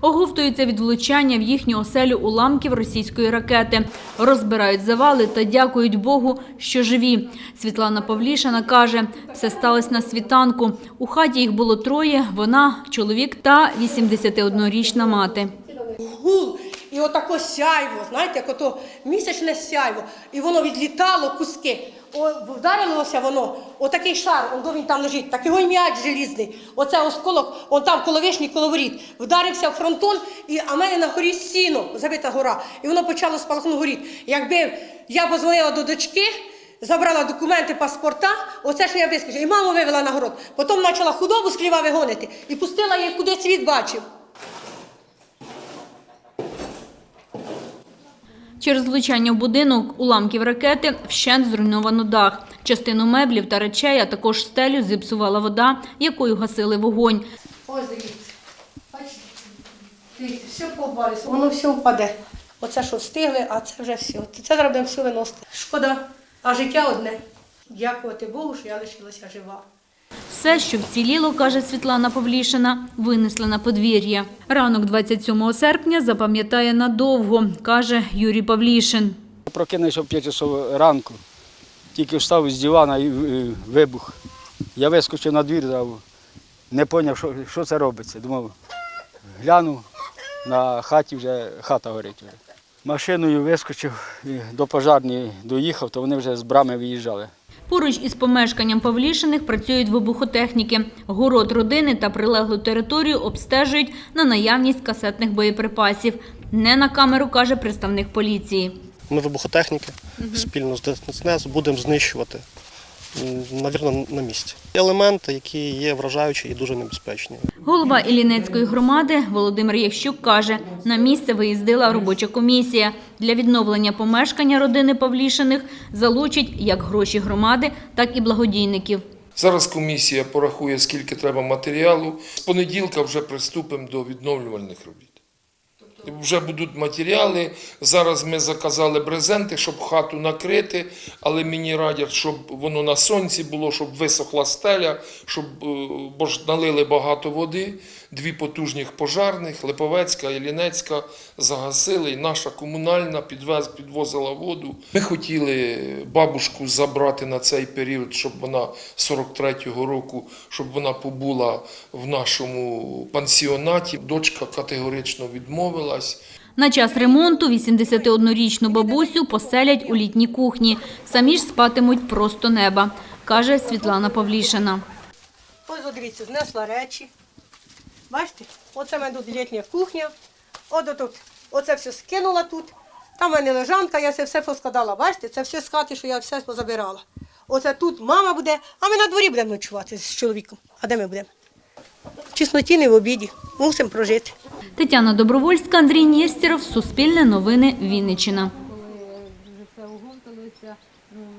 Оговтуються від влучання в їхню оселю уламків російської ракети. Розбирають завали та дякують Богу, що живі. Світлана Павлішина каже, все сталося на світанку. У хаті їх було троє, вона, чоловік та 81-річна мати. гул, і отако сяйво, знаєте, як ото місячне сяйво, і воно відлітало куски. О, вдарилося воно, отакий шар, он він там лежить, такий ой м'яч желізний. Оце осколок, он там коло вишні, коло воріт. Вдарився в фронтон, і, а в мене на горі сіно, забита гора, і воно почало спалахнути горіт. Якби я позвонила до дочки, забрала документи, паспорта, оце що я вискочила, і маму вивела на город. Потім почала худобу з хліва вигонити і пустила її, куди світ бачив. Через влучання в будинок уламків ракети вщент зруйновано дах. Частину меблів та речей, а також стелю зіпсувала вода, якою гасили вогонь. Ось дивіться. Бачите? Все побалися, воно все впаде. Оце що встигли, а це вже все. Це будемо все виносити. Шкода, а життя одне. Дякувати Богу, що я лишилася жива. Все, що вціліло, каже Світлана Павлішина, винесли на подвір'я. Ранок 27 серпня запам'ятає надовго, каже Юрій Павлішин. Прокинувся в 5 часов ранку, тільки встав з дивана і е, вибух. Я вискочив на двір, не зрозумів, що, що це робиться. Думав, глянув, на хаті вже хата горить. Машиною вискочив до пожарної доїхав, то вони вже з брами виїжджали. Поруч із помешканням Павлішиних працюють вибухотехніки. Город родини та прилеглу територію обстежують на наявність касетних боєприпасів. Не на камеру, каже представник поліції. Ми вибухотехніки спільно з ДСНС будемо знищувати, навірно, на місці. Елементи, які є вражаючі і дуже небезпечні. Голова Іллінецької громади Володимир Ящук каже, на місце виїздила робоча комісія. Для відновлення помешкання родини Павлішиних залучить як гроші громади, так і благодійників. Зараз комісія порахує, скільки треба матеріалу. З понеділка вже приступимо до відновлювальних робіт. Вже будуть матеріали. Зараз ми заказали брезенти, щоб хату накрити, але мені радять, щоб воно на сонці було, щоб висохла стеля, щоб е, бо ж налили багато води. Дві потужних пожарних, Липовецька і Лінецька загасили, і наша комунальна підвез, підвозила воду. Ми хотіли бабушку забрати на цей період, щоб вона 43-го року, щоб вона побула в нашому пансіонаті. Дочка категорично відмовилась. На час ремонту 81-річну бабусю поселять у літній кухні. Самі ж спатимуть просто неба, каже Світлана Павлішина. Ось от дивіться, знесла речі. Бачите? Оце в мене тут літня кухня. От тут. Оце все скинула тут. Там в мене лежанка, я це все поскладала. Бачите, це все з хати, що я все позабирала. Оце тут мама буде, а ми на дворі будемо ночувати з чоловіком. А де ми будемо? В чесноті не в обіді. Мусимо прожити. Тетяна Добровольська, Андрій Нєстєров, Суспільне новини, Вінниччина.